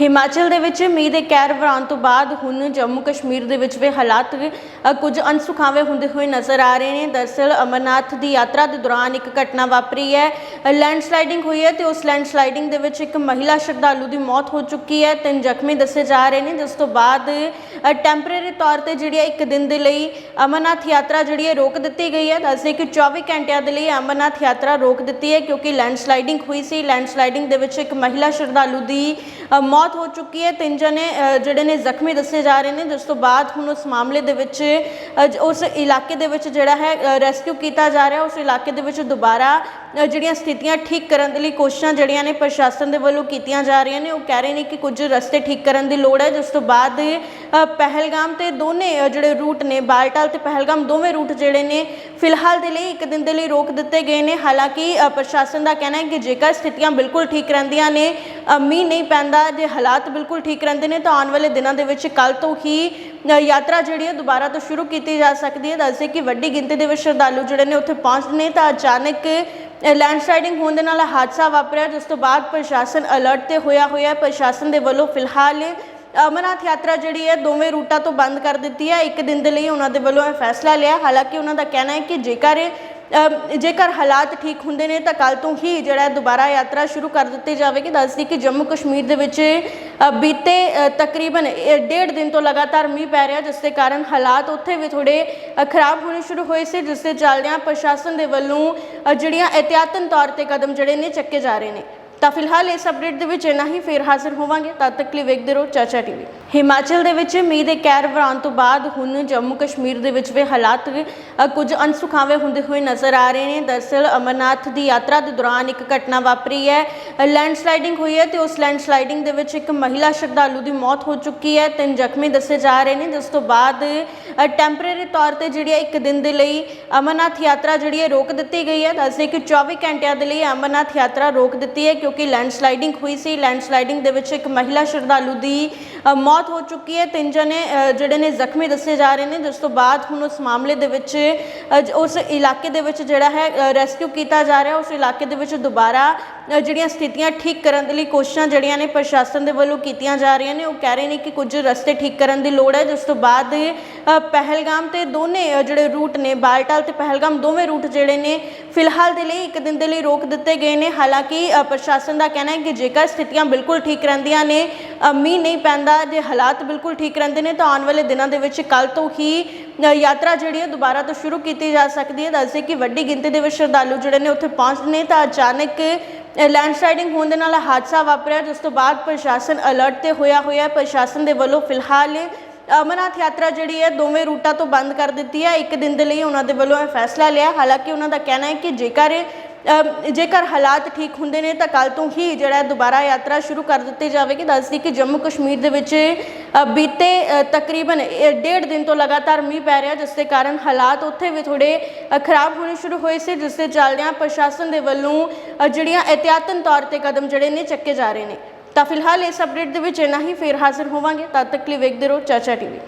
ਹਿਮਾਚਲ ਦੇ ਵਿੱਚ ਮੀਂਹ ਦੇ ਕਹਿਰ ਵਰਾਉਣ ਤੋਂ ਬਾਅਦ ਹੁਣ ਜੰਮੂ ਕਸ਼ਮੀਰ ਦੇ ਵਿੱਚ ਵੀ ਹਾਲਾਤ ਅ, ਕੁਝ ਅਣਸੁਖਾਵੇਂ ਹੁੰਦੇ ਹੋਏ ਨਜ਼ਰ ਆ ਰਹੇ ਨੇ। ਦਰਅਸਲ ਅਮਰਨਾਥ ਦੀ ਯਾਤਰਾ ਦੇ ਦੌਰਾਨ ਇੱਕ ਘਟਨਾ ਵਾਪਰੀ ਹੈ। ਲੈਂਡਸਲਾਈਡਿੰਗ ਹੋਈ ਹੈ ਤੇ ਉਸ ਲੈਂਡਸਲਾਈਡਿੰਗ ਦੇ ਵਿੱਚ ਇੱਕ ਮਹਿਲਾ ਸ਼ਰਧਾਲੂ ਦੀ ਮੌਤ ਹੋ ਚੁੱਕੀ ਹੈ। ਤਿੰਨ ਜ਼ਖਮੀ ਦੱਸੇ ਜਾ ਰਹੇ ਨੇ। ਜਿਸ ਤੋਂ ਬਾਅਦ ਟੈਂਪਰੇਰੀ ਤੌਰ ਤੇ ਜਿਹੜੀ ਹੈ ਇੱਕ ਦਿਨ ਦੇ ਲਈ ਅਮਰਨਾਥ ਯਾਤਰਾ ਜਿਹੜੀ ਹੈ ਰੋਕ ਦਿੱਤੀ ਗਈ ਹੈ। ਦੱਸਦੇ ਕਿ 24 ਘੰਟਿਆਂ ਦੇ ਲਈ ਅਮਰਨਾਥ ਯਾਤਰਾ ਰੋਕ ਦਿੱਤੀ ਹੈ ਕਿਉਂਕਿ ਲੈਂਡਸਲਾਈਡਿੰਗ ਹੋਈ ਸੀ। ਲੈਂਡਸਲਾਈਡਿੰਗ ਦੇ ਵਿੱਚ ਇੱਕ ਮਹਿਲਾ ਸ਼ਰਧਾਲੂ ਦੀ ਅ, ਮੌਤ ਮੌਤ ਹੋ ਚੁੱਕੀ ਹੈ। ਤਿੰਨ ਜਣੇ ਜਿਹੜੇ ਨੇ ਜ਼ਖਮੀ ਦੱਸੇ ਜਾ ਰਹੇ ਨੇ। ਜਿਸ ਤੋਂ ਬਾਅਦ ਹੁਣ ਉਸ ਮਾਮਲੇ ਦੇ ਵਿੱਚ ਉਸ ਇਲਾਕੇ ਦੇ ਵਿੱਚ ਜਿਹੜਾ ਹੈ ਰੈਸਕਿਊ ਕੀਤਾ ਜਾ ਰਿਹਾ। ਉਸ ਇਲਾਕੇ ਦੇ ਵਿੱਚ ਦੁਬਾਰਾ ਜਿਹੜੀਆਂ ਸਥਿਤੀਆਂ ਠੀਕ ਕਰਨ ਦੇ ਲਈ ਕੋਸ਼ਿਸ਼ਾਂ ਜਿਹੜੀਆਂ ਨੇ ਪ੍ਰਸ਼ਾਸਨ ਦੇ ਵੱਲੋਂ ਕੀਤੀਆਂ ਜਾ ਰਹੀਆਂ ਨੇ, ਉਹ ਕਹਿ ਰਹੇ ਨੇ ਕਿ ਕੁਝ ਰਸਤੇ ਠੀਕ ਕਰਨ ਦੀ ਲੋੜ ਹੈ। ਜਿਸ ਤੋਂ ਬਾਅਦ ਪਹਿਲਗਾਮ ਤੇ ਦੋਨੇ ਜਿਹੜੇ ਰੂਟ ਨੇ, ਬਾਲਟਾਲ ਤੇ ਪਹਿਲਗਾਮ, ਦੋਵੇਂ ਰੂਟ ਜਿਹੜੇ ਨੇ, ਫਿਲਹਾਲ ਦੇ ਲਈ ਇੱਕ ਦਿਨ ਦੇ ਲਈ ਰੋਕ ਦਿੱਤੇ ਗਏ ਨੇ। ਹਾਲਾਂਕਿ ਪ੍ਰਸ਼ਾਸਨ ਦਾ ਕਹਿਣਾ ਹੈ ਕਿ ਜੇਕਰ ਸਥਿਤੀਆਂ ਬਿਲਕੁਲ ਠੀਕ ਰਹਿੰਦੀਆਂ ਨੇ ਮੀਂਹ ਨਹੀਂ ਪੈਂਦਾ, ਜੇ ਹਾਲਾਤ ਬਿਲਕੁਲ ਠੀਕ ਰਹਿੰਦੇ ਨੇ, ਤਾਂ ਆਉਣ ਵਾਲੇ ਦਿਨਾਂ ਦੇ ਵਿੱਚ ਕੱਲ ਤੋਂ ਹੀ ਯਾਤਰਾ ਜਿਹੜੀ ਹੈ, ਦੁਬਾਰਾ ਤੋਂ ਸ਼ੁਰੂ ਕੀਤੀ ਜਾ ਸਕਦੀ ਹੈ। ਦੱਸਦੇ ਕਿ ਵੱਡੀ ਗਿਣਤੀ ਦੇ ਵਿੱਚ ਸ਼ਰਧਾਲੂ ਜਿਹੜੇ ਨੇ, ਉੱਥੇ ਪਹੁੰਚਦੇ ਨੇ, ਤਾਂ ਅਚਾਨਕ ਲੈਂਡਸਲਾਈਡਿੰਗ ਹੋਣ ਦੇ ਨਾਲ ਹਾਦਸਾ ਵਾਪਰਿਆ, ਜਿਸ ਤੋਂ ਬਾਅਦ ਪ੍ਰਸ਼ਾਸਨ ਅਲਰਟ ਤੇ ਹੋਇਆ ਹੋਇਆ ਪ੍ਰਸ਼ਾਸਨ ਦੇ ਵੱਲੋਂ ਫਿਲਹਾਲ ਅਮਰਨਾਥ ਯਾਤਰਾ ਜਿਹੜੀ ਹੈ, ਦੋਵੇਂ ਰੂਟਾਂ ਤੋਂ ਬੰਦ ਕਰ ਦਿੱਤੀ ਹੈ। ਇੱਕ ਦਿਨ ਦੇ ਲਈ ਉਹਨਾਂ ਦੇ ਵੱਲੋਂ ਇਹ ਫੈਸਲਾ ਲਿਆ। ਹਾਲਾਂਕਿ ਉਹਨਾਂ ਦਾ ਕਹਿਣਾ ਹੈ ਕਿ ਜੇਕਰ ਜੇਕਰ ਹਾਲਾਤ ਠੀਕ ਹੁੰਦੇ ਨੇ, ਤਾਂ ਕੱਲ ਤੋਂ ਹੀ ਜਿਹੜਾ ਦੁਬਾਰਾ ਯਾਤਰਾ ਸ਼ੁਰੂ ਕਰ ਦਿੱਤੀ ਜਾਵੇਗੀ। ਦੱਸਦੀ ਕਿ ਜੰਮੂ ਕਸ਼ਮੀਰ ਦੇ ਵਿੱਚ ਬੀਤੇ ਤਕਰੀਬਨ ਡੇਢ ਦਿਨ ਤੋਂ ਲਗਾਤਾਰ ਮੀਂਹ ਪੈ ਰਿਹਾ, ਜਿਸ ਦੇ ਕਾਰਨ ਹਾਲਾਤ ਉੱਥੇ ਵੀ ਥੋੜੇ ਖਰਾਬ ਹੋਣੇ ਸ਼ੁਰੂ ਹੋਏ ਸੀ, ਜਿਸ ਦੇ ਚੱਲਦਿਆਂ ਪ੍ਰਸ਼ਾਸਨ ਦੇ ਵੱਲੋਂ ਜਿਹੜੀਆਂ ਇhtiyatan ਤੌਰ ਤੇ ਕਦਮ ਜਿਹੜੇ ਨੇ, ਚੱਕੇ ਜਾ ਰਹੇ ਨੇ। ਤਾਂ ਫਿਲਹਾਲ ਇਸ ਅਪਡੇਟ ਦੇ ਵਿੱਚ ਇੰਨਾ ਹੀ। ਫੇਰ ਹਾਜ਼ਰ ਹੋਵਾਂਗੇ। ਤਦ ਤੱਕ ਲਈ ਵੇਖਦੇ ਰਹੋ ਚਾਚਾ ਟੀਵੀ। ਹਿਮਾਚਲ ਦੇ ਵਿੱਚ ਮੀਂਹ ਦੇ ਕਹਿਰ ਵਰਾਉਣ ਤੋਂ ਬਾਅਦ ਹੁਣ ਜੰਮੂ ਕਸ਼ਮੀਰ ਦੇ ਵਿੱਚ ਵੀ ਹਾਲਾਤ ਕੁਝ ਅਨਸੁਖਾਵੇਂ ਹੁੰਦੇ ਹੋਏ ਨਜ਼ਰ ਆ ਰਹੇ ਨੇ। ਦਰਅਸਲ ਅਮਰਨਾਥ ਦੀ ਯਾਤਰਾ ਦੇ ਦੌਰਾਨ ਇੱਕ ਘਟਨਾ ਵਾਪਰੀ ਹੈ। ਲੈਂਡਸਲਾਈਡਿੰਗ ਹੋਈ ਹੈ ਤੇ ਉਸ ਲੈਂਡ ਸਲਾਈਡਿੰਗ ਦੇ ਵਿੱਚ ਇੱਕ ਮਹਿਲਾ ਸ਼ਰਧਾਲੂ ਦੀ ਮੌਤ ਹੋ ਚੁੱਕੀ ਹੈ। ਤਿੰਨ ਜ਼ਖਮੀ ਦੱਸੇ ਜਾ ਰਹੇ ਨੇ। ਜਿਸ ਤੋਂ ਬਾਅਦ ਟੈਂਪਰੇਰੀ ਤੌਰ ਤੇ ਜਿਹੜੀ ਹੈ ਇੱਕ ਦਿਨ ਦੇ ਲਈ ਅਮਰਨਾਥ ਯਾਤਰਾ ਜਿਹੜੀ ਹੈ ਰੋਕ ਦਿੱਤੀ ਗਈ ਹੈ। ਦੱਸਦੇ ਕਿ 24 ਘੰਟਿਆਂ ਦੇ ਲਈ ਅਮਰਨਾਥ ਯਾਤਰਾ ਰੋਕ ਦਿੱਤੀ ਹੈ। ਕਿਉਂਕਿ ਲੈਂਡਸਲਾਈਡਿੰਗ ਹੋਈ ਸੀ। ਲੈਂਡਸਲਾਈਡਿੰਗ ਦੇ ਵਿੱਚ ਇੱਕ ਮਹਿਲਾ ਸ਼ਰਧਾਲੂ ਦੀ ਮੌਤ ਹੋ ਚੁੱਕੀ ਹੈ। ਤਿੰਨ ਜਣੇ ਜਿਹੜੇ ਨੇ ਜ਼ਖਮੀ ਦੱਸੇ ਜਾ ਰਹੇ ਨੇ। ਜਿਸ ਤੋਂ ਬਾਅਦ ਹੁਣ ਉਸ ਮਾਮਲੇ ਦੇ ਵਿੱਚ ਉਸ ਇਲਾਕੇ ਦੇ ਵਿੱਚ ਜਿਹੜਾ ਹੈ ਰੈਸਕਿਊ ਕੀਤਾ ਜਾ ਰਿਹਾ। ਉਸ ਇਲਾਕੇ ਦੇ ਵਿੱਚ ਦੁਬਾਰਾ ਜਿਹੜੀਆਂ ਸਥਿਤੀਆਂ ਠੀਕ ਕਰਨ ਦੇ ਲਈ ਕੋਸ਼ਿਸ਼ਾਂ ਜਿਹੜੀਆਂ ਨੇ ਪ੍ਰਸ਼ਾਸਨ ਦੇ ਵੱਲੋਂ ਕੀਤੀਆਂ ਜਾ ਰਹੀਆਂ ਨੇ, ਉਹ ਕਹਿ ਰਹੇ ਨੇ ਕਿ ਕੁਝ ਰਸਤੇ ਠੀਕ ਕਰਨ ਦੀ ਲੋੜ ਹੈ। ਜਿਸ ਤੋਂ ਬਾਅਦ ਪਹਿਲਗਾਮ ਤੇ ਦੋਨੇ ਜਿਹੜੇ ਰੂਟ ਨੇ, ਬਾਲਟਾਲ ਤੇ ਪਹਿਲਗਾਮ ਦੋਵੇਂ ਰੂਟ ਜਿਹੜੇ ਨੇ ਫਿਲਹਾਲ ਦੇ ਲਈ ਇੱਕ ਦਿਨ ਦੇ ਲਈ ਰੋਕ ਦਿੱਤੇ ਗਏ ਨੇ। ਹਾਲਾਂਕਿ ਪ੍ਰਸ਼ਾਸਨ ਦਾ ਕਹਿਣਾ ਹੈ ਕਿ ਜੇਕਰ ਸਥਿਤੀਆਂ ਬਿਲਕੁਲ ਠੀਕ ਰਹਿੰਦੀਆਂ ਨੇ ਮੀਂਹ ਨਹੀਂ ਪੈਂਦਾ, ਜੇ ਹਾਲਾਤ ਬਿਲਕੁਲ ਠੀਕ ਰਹਿੰਦੇ ਨੇ, ਤਾਂ ਆਉਣ ਵਾਲੇ ਦਿਨਾਂ ਦੇ ਵਿੱਚ ਕੱਲ ਤੋਂ ਹੀ ਯਾਤਰਾ ਜਿਹੜੀ ਹੈ, ਦੁਬਾਰਾ ਤੋਂ ਸ਼ੁਰੂ ਕੀਤੀ ਜਾ ਸਕਦੀ ਹੈ। ਦੱਸਦੇ ਕਿ ਵੱਡੀ ਗਿਣਤੀ ਦੇ ਵਿੱਚ ਸ਼ਰਧਾਲੂ ਜਿਹੜੇ ਨੇ, ਉੱਥੇ ਪਹੁੰਚਦੇ ਨੇ, ਤਾਂ ਅਚਾਨਕ ਲੈਂਡਸਲਾਈਡਿੰਗ ਹੋਣ ਦੇ ਨਾਲ ਹਾਦਸਾ ਵਾਪਰਿਆ, ਜਿਸ ਤੋਂ ਬਾਅਦ ਪ੍ਰਸ਼ਾਸਨ ਅਲਰਟ ਤੇ ਹੋਇਆ ਹੋਇਆ ਪ੍ਰਸ਼ਾਸਨ ਦੇ ਵੱਲੋਂ ਫਿਲਹਾਲ ਅਮਰਨਾਥ ਯਾਤਰਾ ਜਿਹੜੀ ਹੈ ਦੋਵੇਂ ਰੂਟਾਂ ਤੋਂ ਬੰਦ ਕਰ ਦਿੱਤੀ ਹੈ। ਇੱਕ ਦਿਨ ਦੇ ਲਈ ਉਹਨਾਂ ਦੇ ਵੱਲੋਂ ਇਹ ਫੈਸਲਾ ਲਿਆ। ਹਾਲਾਂਕਿ ਉਹਨਾਂ ਦਾ ਕਹਿਣਾ ਹੈ ਕਿ ਜੇਕਰ ਜੇਕਰ ਹਾਲਾਤ ਠੀਕ ਹੁੰਦੇ ਨੇ ਤਾਂ ਕੱਲ ਤੋਂ ਹੀ ਜਿਹੜਾ ਦੁਬਾਰਾ ਯਾਤਰਾ ਸ਼ੁਰੂ ਕਰ ਦਿੱਤੀ ਜਾਵੇਗੀ। ਦੱਸਦੀ ਕਿ ਜੰਮੂ ਕਸ਼ਮੀਰ ਦੇ ਵਿੱਚ ਬੀਤੇ ਤਕਰੀਬਨ ਡੇਢ ਦਿਨ ਤੋਂ ਲਗਾਤਾਰ ਮੀਂਹ ਪੈ ਰਿਹਾ, ਜਿਸ ਦੇ ਕਾਰਨ ਹਾਲਾਤ ਉੱਥੇ ਵੀ ਥੋੜੇ ਖਰਾਬ ਹੋਣੇ ਸ਼ੁਰੂ ਹੋਏ ਸੀ, ਜਿਸ ਦੇ ਚੱਲਦਿਆਂ ਪ੍ਰਸ਼ਾਸਨ ਦੇ ਵੱਲੋਂ ਜਿਹੜੀਆਂ ਇhtiyatan ਤੌਰ ਤੇ ਕਦਮ ਜਿਹੜੇ ਨੇ ਚੱਕੇ ਜਾ ਰਹੇ ਨੇ। ਤਾਂ ਫਿਲਹਾਲ ਇਸ ਅਪਡੇਟ ਦੇ ਵਿੱਚ ਇੰਨਾ ਹੀ। ਫੇਰ ਹਾਜ਼ਰ ਹੋਵਾਂਗੇ। ਤਦ ਤੱਕ ਲਈ ਵੇਖਦੇ ਰਹੋ ਚਾਚਾ ਟੀਵੀ।